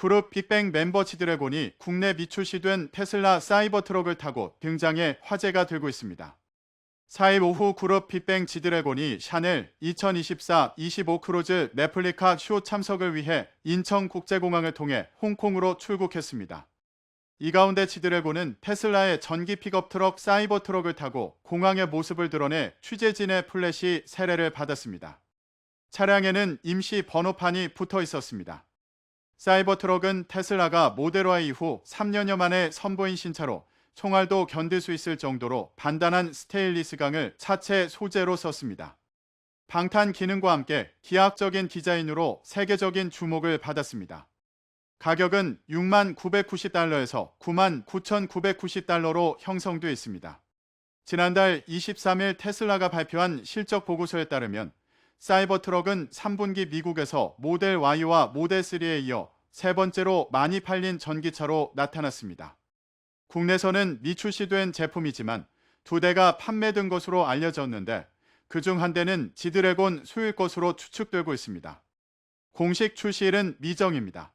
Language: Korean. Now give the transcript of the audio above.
그룹 빅뱅 멤버 지드래곤이 국내 미출시된 테슬라 사이버 트럭을 타고 등장해 화제가 되고 있습니다. 4일 오후 그룹 빅뱅 지드래곤이 샤넬 2024 25 크루즈 레플리카 쇼 참석을 위해 인천국제공항을 통해 홍콩으로 출국했습니다. 이 가운데 지드래곤은 테슬라의 전기 픽업 트럭 사이버 트럭을 타고 공항의 모습을 드러내 취재진의 플래시 세례를 받았습니다. 차량에는 임시 번호판이 붙어 있었습니다. 사이버 트럭은 테슬라가 모델화 이후 3년여 만에 선보인 신차로 총알도 견딜 수 있을 정도로 단단한 스테인리스 강을 차체 소재로 썼습니다. 방탄 기능과 함께 기하학적인 디자인으로 세계적인 주목을 받았습니다. 가격은 6만 990달러에서 9만 9,990달러로 형성되어 있습니다. 지난달 23일 테슬라가 발표한 실적 보고서에 따르면 사이버 트럭은 3분기 미국에서 모델 Y와 모델 3에 이어 세 번째로 많이 팔린 전기차로 나타났습니다. 국내에서는 미출시된 제품이지만 두 대가 판매된 것으로 알려졌는데 그 중 한 대는 지드래곤 수일 것으로 추측되고 있습니다. 공식 출시일은 미정입니다.